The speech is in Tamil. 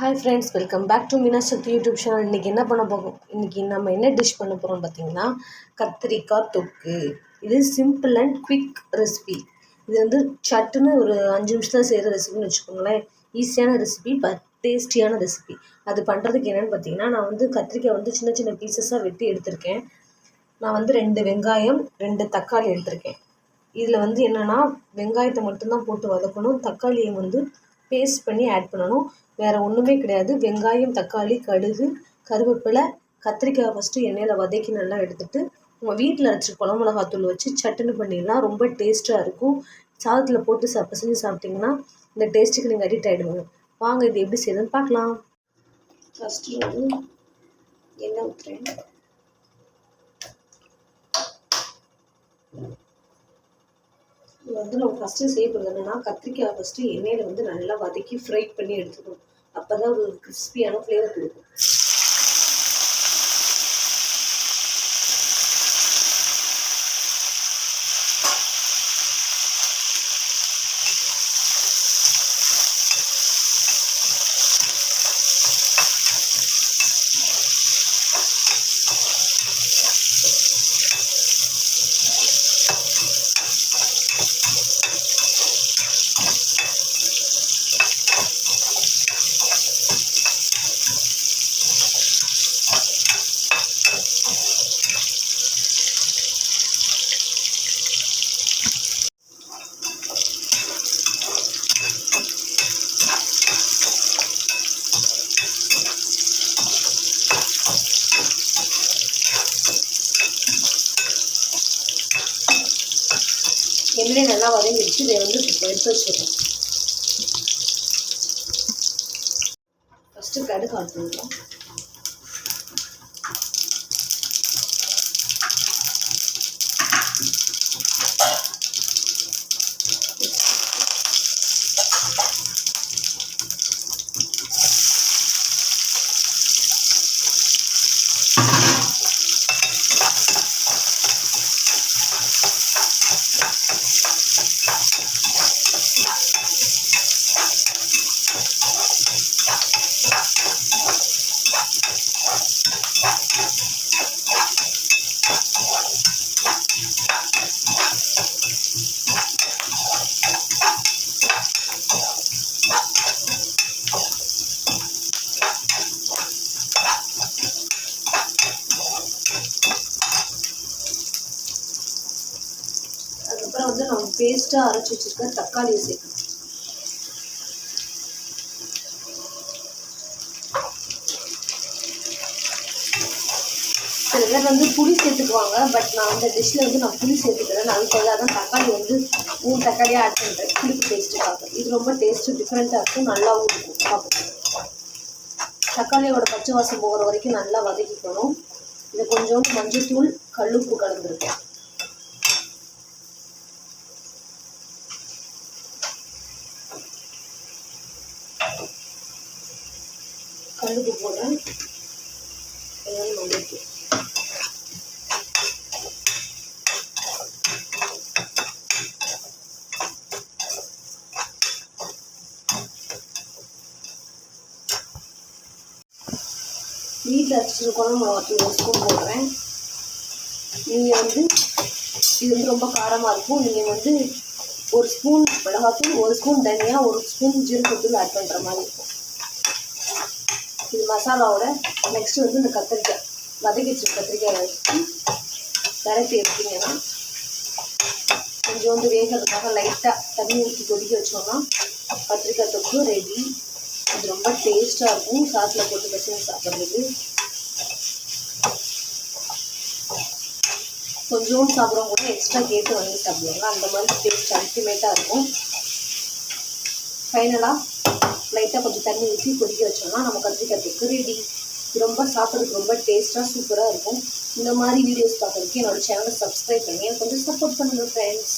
Hi friends welcome back to Meena Sakthi YouTube channel இன்றைக்கி என்ன பண்ண போகும் இன்றைக்கி நம்ம என்ன டிஷ் பண்ண போகிறோம்னு பார்த்தீங்கன்னா கத்திரிக்காய் தொக்கு. இது சிம்பிள் அண்ட் குவிக் ரெசிபி இது வந்து சட்டுன்னு ஒரு அஞ்சு நிமிஷத்தில் செய்கிற ரெசிபின்னு வச்சுக்கோங்களேன். ஈஸியான ரெசிபி பட் டேஸ்டியான ரெசிபி அது பண்ணுறதுக்கு என்னென்னு பார்த்தீங்கன்னா நான் வந்து கத்திரிக்காய் வந்து சின்ன சின்ன பீசஸாக வெட்டி எடுத்திருக்கேன். நான் வந்து ரெண்டு வெங்காயம் ரெண்டு தக்காளி எடுத்திருக்கேன். இதில் வந்து என்னென்னா வெங்காயத்தை மட்டும்தான் போட்டு வதக்கணும். தக்காளியை வந்து பேஸ்ட் பண்ணி ஆட் பண்ணணும். வேறு ஒன்றுமே கிடையாது. வெங்காயம் தக்காளி கடுகு கருவேப்பிலை கத்திரிக்காய் ஃபஸ்ட்டு எண்ணெயில் வதக்கி நல்லா எடுத்துகிட்டு உங்கள் வீட்டில் அரைச்சி குழம்பு மிளகாத்தூள் வச்சு சட்டுன்னு பண்ணிடலாம். ரொம்ப டேஸ்ட்டாக இருக்கும். சாதத்தில் போட்டு சாப்பிட செஞ்சு சாப்பிட்டிங்கன்னா இந்த டேஸ்ட்டுக்கு நீங்கள் அடிக்ட் ஆகிடுவீங்க வாங்க இது எப்படி செய்யுதுன்னு பார்க்கலாம். ஃபஸ்ட்டு வந்து எண்ணெய் ஊற்றுறேன் இது வந்து நம்ம ஃபஸ்ட்டு செய்ய போகிறது என்னென்னா கத்திரிக்காய் ஃபஸ்ட்டு எண்ணெயில் வந்து நல்லா வதக்கி ஃப்ரை பண்ணி எடுத்துக்கணும். அப்போ தான் ஒரு கிறிஸ்பியான ஃப்ளேவர் கொடுக்கும். எண்ணெய் நல்லா வதங்கிடுச்சு இதை வந்து எடுத்து வச்சிடலாம். ஃபஸ்ட்டு கடுகு ஆட் பண்ணிக்கலாம். அதுக்கப்புறம் வந்து நம்ம பேஸ்ட்டாக அரைச்சி வச்சுருக்க தக்காளியை சேர்க்கணும் சில பேர் வந்து புளி சேர்த்துக்குவாங்க பட் நான் அந்த டிஷ்ஷில் வந்து நான் புளி சேர்த்துக்கிறேன். அதுக்கு பதிலாக தான் தக்காளி வந்து மூணு தக்காளியாக ஆட் பண்ணுறேன் புளிப்பு டேஸ்ட்டுக்காக இது ரொம்ப டேஸ்ட்டு டிஃப்ரெண்ட்டாக இருக்கும். நல்லாவும் இருக்கும். தக்காளியோட பச்சை வாசம் போகிற வரைக்கும் நல்லா வதக்கிக்கணும். இது கொஞ்சோண்டு மஞ்சத்தூள் கல்லுப்பு கலந்துருக்கேன் கல்லுப்பு போடுறேன். கொஞ்சோண்டு வீட்டில் அரைச்சிட்டு குழம்பு மிளகாத்தூள் ஒரு ஸ்பூன் போடுறேன். நீங்கள் வந்து இது வந்து ரொம்ப காரமாக இருக்கும். நீங்கள் வந்து ஒரு ஸ்பூன் மிளகாத்தூள் ஒரு ஸ்பூன் தனியாக ஒரு ஸ்பூன் ஜீரகத்தூள் ஆட் பண்ணுற மாதிரி இருக்கும். இது மசாலாவோட நெக்ஸ்ட் வந்து இந்த கத்திரிக்காய் வதக்கி வச்சு கத்திரிக்காய் வச்சு விரட்டி எடுத்தீங்கன்னா வந்து வேகிறதுக்காக லைட்டாக தண்ணி ஊற்றி கொதிக்க வச்சோம்னா கத்திரிக்காய் தொக்கு ரெடி இது ரொம்ப டேஸ்ட்டாக இருக்கும். சாஸில் போட்டு பசங்க சாப்பிட்றதுக்கு கொஞ்சோண்டு சாப்பிட்றவங்க கூட எக்ஸ்ட்ரா கேட்டு வாங்கி சாப்பிடுவாங்க. அந்த மாதிரி டேஸ்ட் அல்டிமேட்டாக இருக்கும். ஃபைனலாக லைட்டாக கொஞ்சம் தண்ணி ஊற்றி கொதிக்க வச்சோம்னா நம்ம கத்திரிக்காய் ரெடி ரொம்ப சாப்பிட்றதுக்கு ரொம்ப டேஸ்ட்டாக சூப்பராக இருக்கும். இந்த மாதிரி வீடியோஸ் பார்க்குறதுக்கு என்னோட சேனலை சப்ஸ்கிரைப் பண்ணி கொஞ்சம் சப்போர்ட் பண்ணுங்கள் ஃப்ரெண்ட்ஸ்